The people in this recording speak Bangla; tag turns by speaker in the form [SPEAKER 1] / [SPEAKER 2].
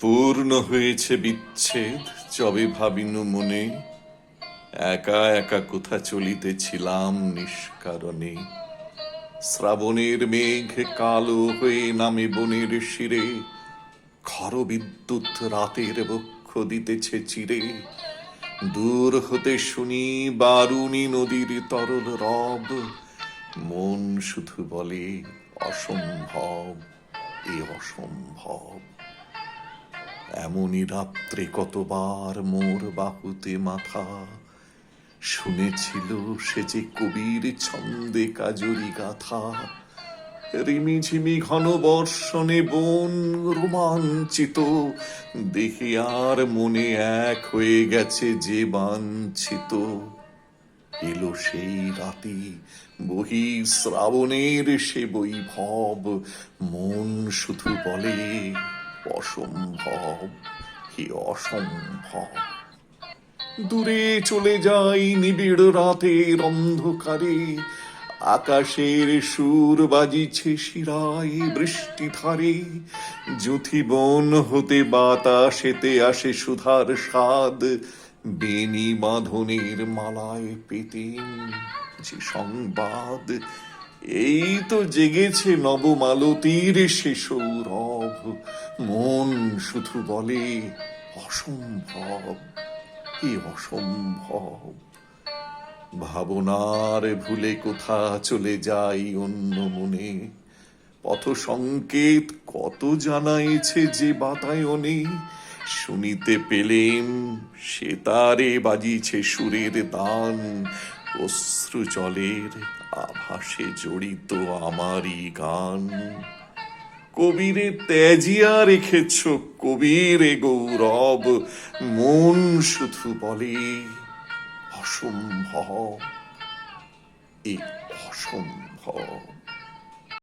[SPEAKER 1] পূর্ণ হয়েছে বিচ্ছেদ, যবে ভাবিনু মনে, একা একা কোথা চলিতেছিলাম নিষ্কারণে। শ্রাবণের মেঘ কালো হয়ে নামে বনের শিরে খর বিদ্যুৎ রাতের বক্ষ দিতেছে চিরে। দূর হতে শুনি বারুণী নদীর তরল রব, মন শুধু বলে, অসম্ভব, এ অসম্ভব। এমনই রাত্রে কতবার মোর বাহুতে মাথা। শুনেছিল সে যে কবির ছন্দে কাজরি গাথা। রিমিঝিমি ঘন বর্ষণে বন রোমাঞ্চিত। দেখে আর মনে এক হয়ে গেছে যে বাঞ্ছিত। এলো সেই রাতে বহি শ্রাবণের সে বৈভব। মন শুধু বলে অসম্ভব হে অসম্ভব। দূরে চলে যাই নিবিড় রাতের অন্ধকারে, আকাশের সুর বাজিছে শিরায় বৃষ্টি ধারে। বন হতে বাতাসেতে আসে সুধার স্বাদ বেনি বাঁধনের মালায় পেতেন যে সংবাদ। এই তো জেগেছে নবমালতীর সে সৌরভ মন শুধু বলে, অসম্ভব, কি অসম্ভব। ভাবনার ভুলে কোথা চলে যাই অন্য মনে। পথ সংকেত কত জানাইছে যে বাতায়নে। শুনিতে পেলেম, সে তারে বাজিছে সুরের দান। অশ্রু জলের আভাসে জড়িত আমারই গান। কবিরে তেজিয়া রেখেছ কবির এ গৌরব মন শুধু বলে অসম্ভব। এ অসম্ভব।